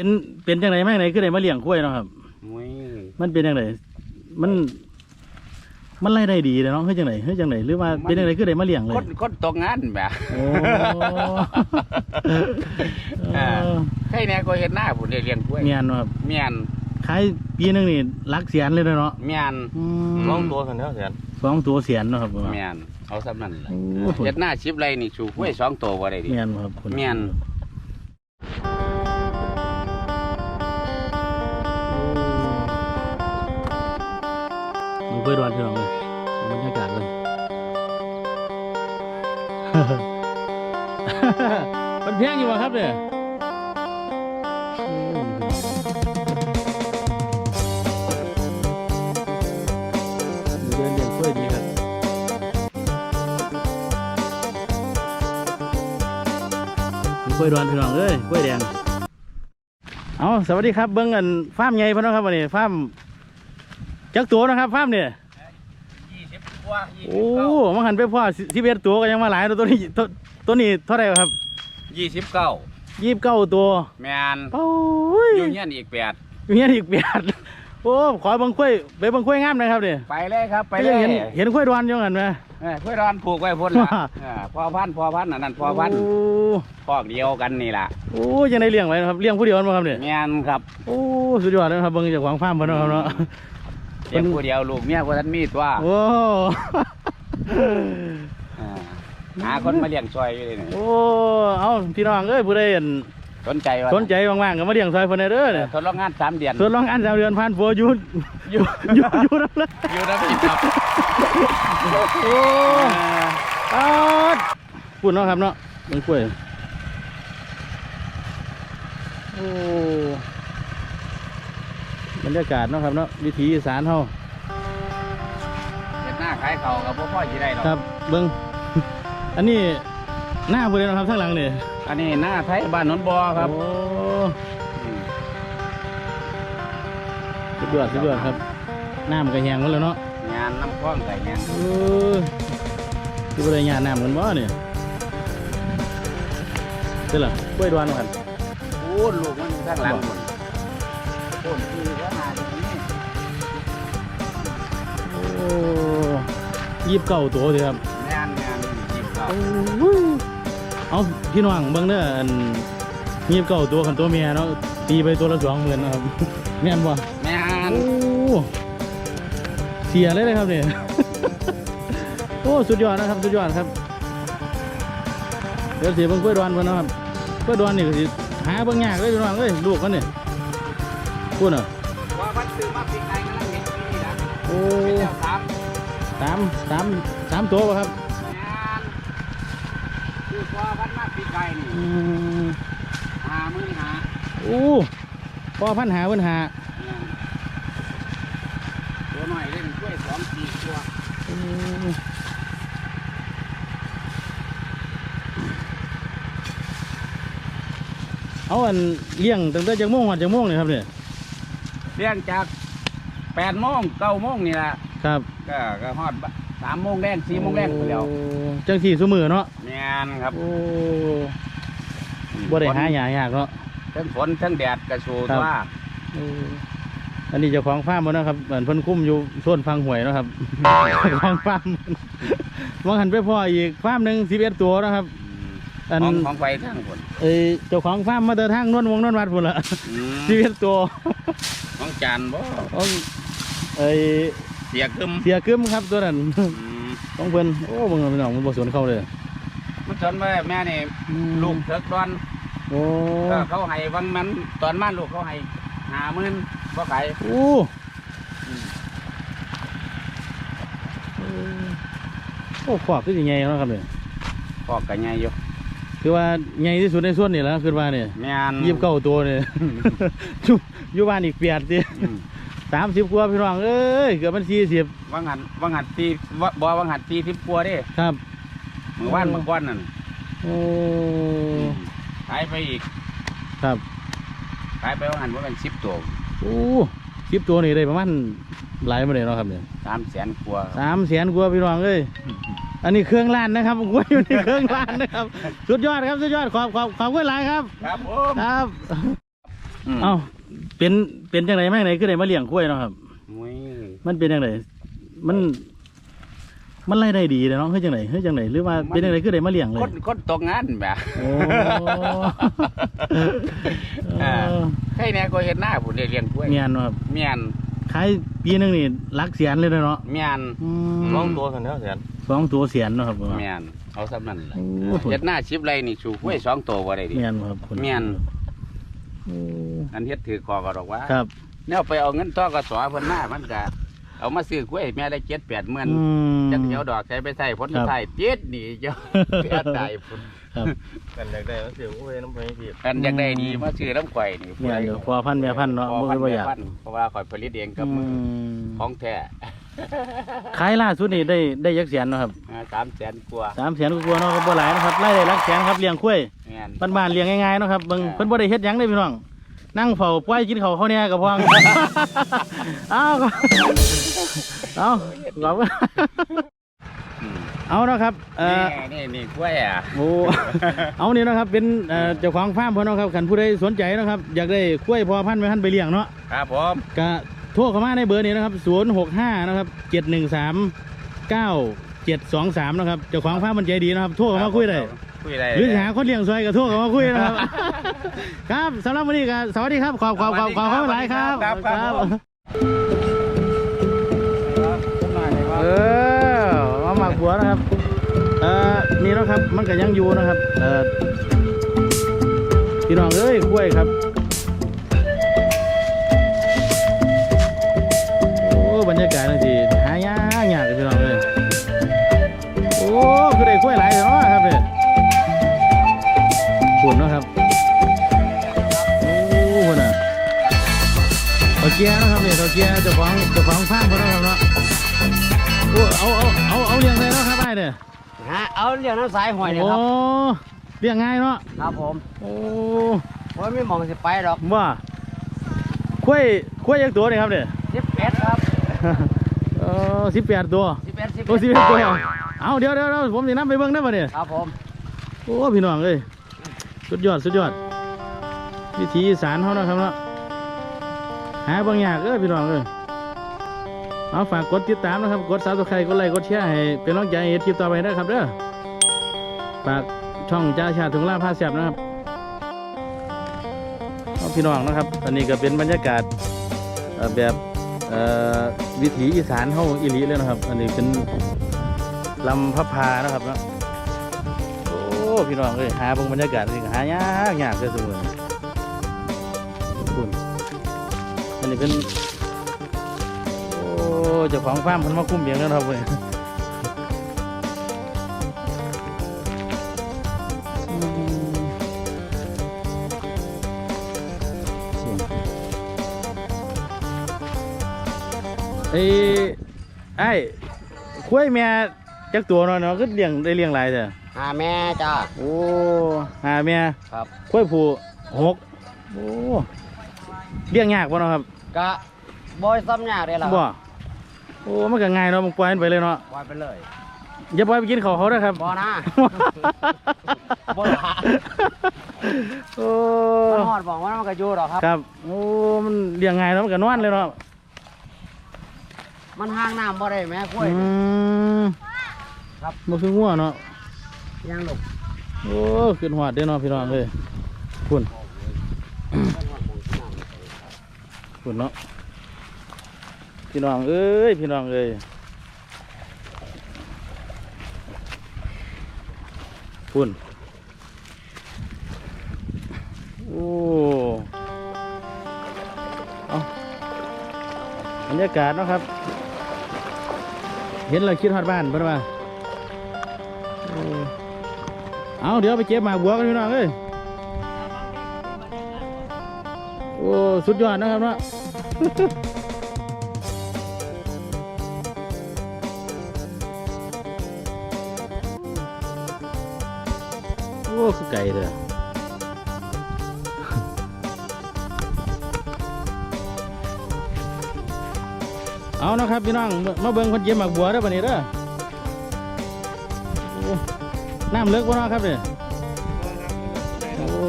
เป็นเป็นจังไดมาจังไดคือได้มาเลี้ยงกล้วยเนาะครับมุ้ยมันเป็นจังไดมัน มันรายได้ดีเลยเนาะเฮ้ยจังไดเฮ้ยจังไดหรือว่าเป็นจังไดคือได้มาเลี้ยงเลยคนคนตกงานแบบโอ้อ่าเออใครแน่ก็เห็นหน้าผมได้เลี้ยงกล้วยเมียนเนาะครับเมียนขายปีหนึงนี่หลักเสียนเลยเนาะเมียนอืมลองตัวกันเถอะแสนสองตัวเสียนเนาะครับเมียนเอาสำนั่นแหละโอ้โหเฮ็ดหน้าชิบไรนี่ชูกล้วยสองตัวบ่ได้ดิเมียนครับคุณเมียน ดูกล้วยดอนพี่น้องเลยบรรยากาศเลยมันแพงอยู่วะครับเนี่ยเดินเลี้ยงกล้วยดีครับมีกล้วยดอนพี่น้องเอ้ยกล้วยแดงเอาสวัสดีครับเบิ้งกันฟาร์มใหญ่พะเนาะครับวันนี้ฟาร์มจักตัวนะครับฟาร์มเนี่ย ยี่สิบกว่ายี่โอ้มาหันไปพ่อสิบเอ็ดตัวก็ยังมาหลายตัวตัวนี้ตัวตัวนี้เท่าไหร่ครับยี่สิบเก้ายี่สิบเก้าตัวแมนโอ้ยอยู่เงี้ยนอีกแปดอยู่เงี้ยอีกแปดโอ้ขอเบังกล้วยไปเบังกล้วยงามหนะครับเนี่ยไปเลยครับไปไปเลยเห็นเห็นกล้วยดอนอยังไงไหม เออกล้วยร้อนผูกไว้พ่นละว่า เออพอพันธุ์พอพันธุ์อันนั้นพอพันธุ์โอ้พอกเดียวกันนี่ล่ะโอ้ยังได้เลี้ยงไว้นะครับเลี้ยงผู้เดียวมั้งครับเนี่ยแมนครับโอ้สุดยอดเลยนะครับเบิ้งจากของฟาร์มเพิ่นเนาะครับเนาะ เลี้ยงผู้เดียวลูกเมียว่าท่านมีตัวโอ้อ่าหาคนมาเลี้ยงซอยอยู่เลยนี่โอ้เอาพี่น้องเอ้ยผู้ใดเห็นสนใจว่าสนใจว่างๆก็มาเลี้ยงซอยเพิ่นได้เด้อเนี่ยทดลองงานสามเดือนทดลองอันสามเดือนผ่านโฟอยู่อยู่อยู่อยู่นั่นเลยอยู่นะพี่ครับโอ้อาดปุ่นเนาะครับเนาะมันกล้วยโอ้ บรรยากาศเนาะครับเนาะวิถีอีสานเฮาเห็นหน้าขายเขากับพ่อพ่อจีได้หรอกครับเบิ้ง อันนี้หน้าผู้ใดเนาะครับข้างหลังนี่อันนี้หน้าไทยบ้านหนนบอครับโอ้อืมสุดยอดสุดยอดครับน้ำก็แห้งหมดแล้วเนาะงานน้ำคล้องใส่งานเออที่บริญาณน้ำกันบ่เนี่ยเจ้าล่ะกล้วยดวนกันโอ้ลูกมันอยู่ข้างหลังหมด ยีบเก่าตัวสิครับงานงานจีบเขาเอาพี่น้องเบิ่งเด้ออันยีบเก่าตัวขันตัวเมียเนาะตีไปตัวละสองหมื่นนะครับแม่นบ่งานโอ้เสียเลยนะครับเนี่ยโอ้สุดยอดนะครับสุดยอดครับเดี๋ยวเสียเบิ่งกล้วยดวนเพิ่นเนาะครับกล้วยดวนนี่ก็สิหาเบิ่งยากเลยพี่น้องเอ้ยลูกมันนี่พูดน่ะว่าพันซื้อมาปีไก่กันแล้วเห็นที่นี่นะโอ้เป็นเจ้า สามสามสามสามตัวป่ะครับงานคือว่าพันมาปีไก่นี่อืมหามือหาโอ้พอพันหาเพิ่นหางานตัวหน่อยเล่นกล้วยสองสี่ตัวอืมเอาอันเลี้ยงตั้งแต่จังโมงหอดจังโมงเลยครับเนี่ยเลี้ยงจากแปดโมงเก้าโมงนี่แหละ ครับก็ก็ฮอดสามโมงแรงสี่โมงแรงไปแล้วโอ้จังสี่สมือเนาะงานครับโอ้บ่ได้หาหยายากเนาะทั้งฝนทั้งแดดกระสูครับว่าโอ้อันนี้เจ้าของฟาร์มบ่เนาะครับเหมือนเพิ่นคุ้มอยู่โซนฟังหวยเนาะครับเจ้าของฟาร์มมองหันไปพ่ออีกฟาร์มหนึ่งสิบเอ็ดตัวเนาะครับอันของของไฟทั้งฝนเอ้ยเจ้าของฟาร์มมาเดินทางนวลวงนวลวัดพุ่นละอืมสิบเอ็ดตัวของจานบ่เอาเอ้ย เสียกึมเสียกึมครับตัวนั้นอืมของเพิ่นโอ้เบิ่งเอาพี่น้องมันบ่สนเข้าเลยมันสนว่าแม่นี่ลูกเถิกดอนโอ้ก็เขาให้วันมันตอนมันลูกเขาให้หาหมื่นบ่ขายโอ้โอ้ขวากคือสิใหญ่เนาะครับเนี่ยพอกกันไงอยู่คือว่าใหญ่ที่สุดในส่วนนี่แหละคือว่าเนี่ยแม่นยี่สิบเก้าตัวเนี่ยอยู่อยู่บ้านอีกเปียดสิอืม สามสิบกว่าพี่น้องเอ้ยเกือบมันสี่สิบว่างหันว่างหันตีว่าบ่ว่างหันตีทิพปัวเด้ครับมือว่านเมื่อก่อนนั่นโอ้ขายไปอีกครับขายไปว่างหันว่าเป็นสิบตัวโอ้สิบตัวนี่ได้ประมาณหลายมาเลยเนาะครับเนี่ยสามแสนกว่าสามแสนกว่าพี่น้องเอ้ยอันนี้เครื่องล้านนะครับกล้วยอยู่ในเครื่องล้านนะครับ สุดยอดครับสุดยอดขอบขอบขอบคุณหลายครับ ครับผมครับมเอ้า เป็นเป็นจังไดแม่งไหนคือได้มาเลี้ยงกล้วยเนาะครับ มุ้ยมันเป็นจังไดมัน มันรายได้ดีเลยเนาะเฮ้ยจังไดเฮ้ยจังไดหรือว่าเป็นจังไดคือได้มาเลี้ยงเลยคนคนตกงานแบบโอ้อ่าเออใครเนี่ยก็เห็นหน้าผมได้เลี้ยงกล้วยเมียนเนาะครับเมียนขายปีหนึงนี่หลักแสนเลยเนาะเมียน อืมลองตัวกันแล้วแสนสองตัวแสนเนาะครับเมียนเอาซ้ำนั่นแหละโอ้โหเฮ็ดหน้าชิบไรนี่สูกล้วยสองตัวบ่ได้ดิ เมียนบ่ครับคุณเมียนโอ้อันเฮ็ดถือคอก็ดอกว่าครับแนวไปเอาเงินต่อกสอเพิ่นหน้ามันก็เอามาซื้อกล้วยแม่ได้เจ็ดแปดหมื่นอืมจักเดียวดอกใช้ไปใส่ผลครับไทยเจ็ดหนีเจ้าเสียใจพุ่นครับกันอยากได้มันเสียโอ้ยน้ำไปผิดกันอยากได้ดีมาซื้อน้ำข่อยนี่เมียนอยู่พอพันแม่พันเนาะพอบ่พัคืนอบ่อยากพันเพราะว่าข่อยผลิตเองกับมืออมของแท้ ขายล่าสุดนี่ได้ได้ยักแสนเนาะครับสามแสนกว่าสามแสนกว่าๆเนาะครับบ่หลายนะครับรายได้หลักแสนครับเลี้ยงกล้วยแม่นบ้านๆเลี้ยงง่ายๆเนาะครับเบิ่งอ่าเพิ่นบ่ได้เฮ็ดหยังเด้พี่น้อง นั่งเฝ้าปล่อยกินข้าวเขาเนี่ยกับพอง เอาครับเอาขอบคุณอืม เอาเนาะครับเอ่อ นี่นี่นี่กล้วยอะ โอ้ เอานี่เนาะครับ เป็นเอ่อเจ้าของฟาร์มเพิ่นเนาะครับคันผู้ใดสนใจเนาะครับ อยากได้กล้วยพอพันธุ์ไว้พันธุ์ไปเลี้ยงเนาะครับผม ก็ โทรเข้ามาในเบอร์นี้นะครับ 065 นะครับ 713 9723 นะครับเจ้าของฟาร์มมันใจดีนะครับ โทรเข้ามาคุยได้คุยได้หรือหาคนเลี้ยงซอยกับทั่วกับมาคุยนะครับ ครับสำหรับวันนี้ก็สวัสดีครับ ขอบขอบขอบขอบคุณหลายครับครับครับผมเออมาหมักหัวนะครับเอ่อนี่เนาะครับมันก็ยังอยู่นะครับเอ่อพี่น้องเอ้ยกล้วยครับ เนี่ยเอาเกียร์เจ้าของเจ้าของฟาร์มเขาเนาะครับเนาะโอ้เอาเอาเอาเอาเลี้ยงเลยเนาะครับไอ้เด้อฮะเอาเรียกน้ำสายหอยเนี่ยโอ้ครับเลี้ยงง่ายเนาะครับผมโอ้ว่าไม่มองสิไปดอกว่าคุ้ยคุ้ยยักตัวนี่ครับเนี่ยสิบเอ็ดครับเออสิบแปดตัวสิบเอ็ดสิบโอ้สิบเอ็ดตัวเอาเดี๋ยวเดี๋ยวเดี๋ยวผมจะนับไปเบิ่งได้ป่ะเนี่ยครับผมโอ้พี่น้องเอ้ยสุดยอดสุดยอดวิธีอีสารเขาเนาะครับเนาะ หาบางอย่างเอ้ยพี่น้องเอ้ยเอาฝากกดติดตามนะครับ กดซับสไครต์กดไลค์กดแชร์ให้เป็นกำลังใจให้เฮ็ดคลิปต่อไปนะครับเด้อฝากช่องจ้าชาถึงล่าผ้าแสบนะครับเอาพี่น้องนะครับ อันนี้ก็เป็นบรรยากาศแบบวิถีอีสานเฮาอีหลีเลยนะครับ อันนี้เป็นลำพะพานะครับนะโอ้พี่น้องเอ้ยหาเบิ่งบรรยากาศนี่ก็หายากยากเลยสมมุ อันนี้เป็นโอ้เจ้าของฟาร์มเพิ่นมาคุ้มเบียงแล้วนะครับเว้ยอืมเอ้ยไอ้คุ้ยแม่จักตัวเนาะเนาะก็เลี้ยงได้เลี้ยงหลายเด้อหาแม่จ้าโอ้หาเมียครับกล้วยผูหกโอ้ เลี้ยงยากป่ะเนาะครับกะบอยซ้ำยากเลยล่ะบ่โอ้มันก็ง่ายเนาะมันปล่อยมันไปเลยเนาะบอยไปเลยอย่าปล่อยไปกินเขาวเขาเด้อครับ บอนะ บ่ละโอ้มันหอดบอกว่ามันก็อยู่หรอกครับ ครับโอ้มันเลี้ยงง่ายเนาะมันก็นอนเลยเนาะมันห้างน้ำบ่ได้แม่กล้วย อืมครับ มันคืองัวเนาะ ยังลูกโอ้ขึ้นหอดเด้อเนาะพี่น้องเอ้ยคุณ คุณเนาะพี่น้องเอ้ยพี่น้องเอ้ยคุณโอ้เอาบรรยากาศเนาะครับ เห็นเราคิดฮอดบ้านเพิ่นว่าเอาเดี๋ยวไปเก็บหมากบัวกันพี่น้องเอ้ย โอ้สุดยอดนะครับเนาะโอ้คือไก่เลยเอานะครับพี่น้องมาเบิ่งคนเก็บหมากบัวเด้อบัดนี้เด้อน้ำเลิกบ่เนาะครับเนี่ยโอ้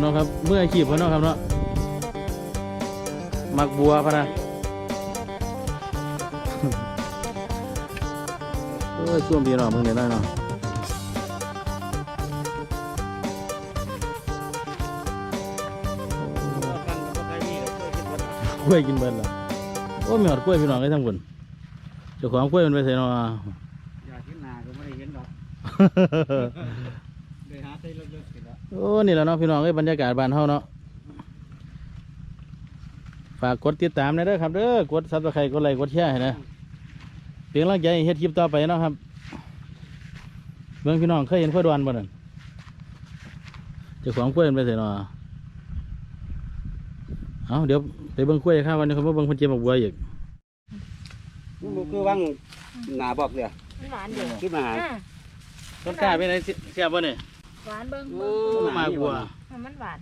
เนะครับเมื่ออาชีพเพิ่นเนาะครับเนาะ มักบัวพะนะเอ้ยช่วงพี่น้องมึงเดี๋ยวได้เนาะกล้วยกินเบิดเหรอโอ้ไม่หอดกล้วยพี่น้องได้ทั้งคนเจ้าของกล้วยมันไปใส่เนาะอยากเห็นหน้าก็ไม่ได้เห็นดอกไปหาใส่เลิกๆสิละโอ้นี่แหละเนาะพี่น้องเอ้ยบรรยากาศบ้านเฮาเนาะ ฝากกดติดตามหนะเด้อครับเด้อกดซับสไครต์กดไลค์กดแชร์ให้นะเป็นกำลังใจให้เฮ็ดคลิปต่อไปเนาะครับเบิ่งพี่น้องเคยเห็นข้อยดวนบ่นั่นเจ้าของกล้วยมันไปใส่เนาะเอาเดี๋ยวไปเบิ่งกล้วยครับวันนี้เขามาเบิ่งคนเจ็บบักบัวอีกมันคือว่างหนาบอกเลยหวานเดี๋ยวขึ้นมาหาอะต้นกล้าเป็นไงเสียบบ่เนี่ยหวานเบิ้งโอ้เบิ้งมาบัวมันหวาน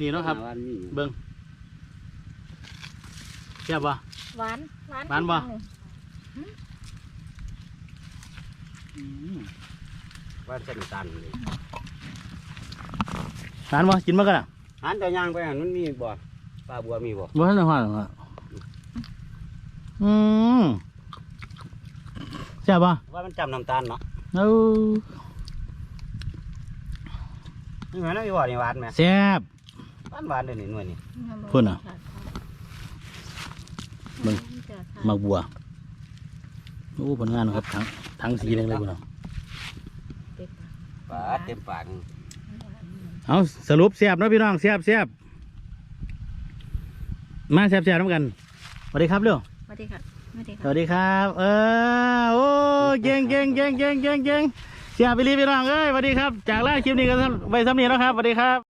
นี่เนาะครับ วันนี้เบิ่งเสียบบ่ หวานหวานหวานบ่ วันเส้นตันเลยหานบ่กินมากันอะหันเจ้ายางไปหันมันมีบ่ปลาบัวมีบ่บ่ทันได้ฮอดหรอกอืมเสียบบ่ว่ามันจำน้ำตาลเนาะเอานี่เหมือนมีบ่นี่หวานไหมเสียบ หวานหวานเลยนี่หน่วยนี่พุ่นน่ะเบิ่งหมักบัวโอ้ผลงานครับทั้งทั้งสีแดงเลยพี่น้องปลาเต็มปากเอาสรุปเสียบเนาะพี่น้องเสียบเสียบมาเสียบเสียบน้ำกันสวัสดีครับเร็วสวัสดีค่ะสวัสดีสค่ะวัสดีครับ เออโอ้เก่งเก่งเก่งเก่งเก่งเก่งเสียบไปรีพี่น้องเอ้ยสวัสดีครับ จากแรกคลิปนี้ก็ไว้ซ้ำนี้แล้วครับสวัสดีครับ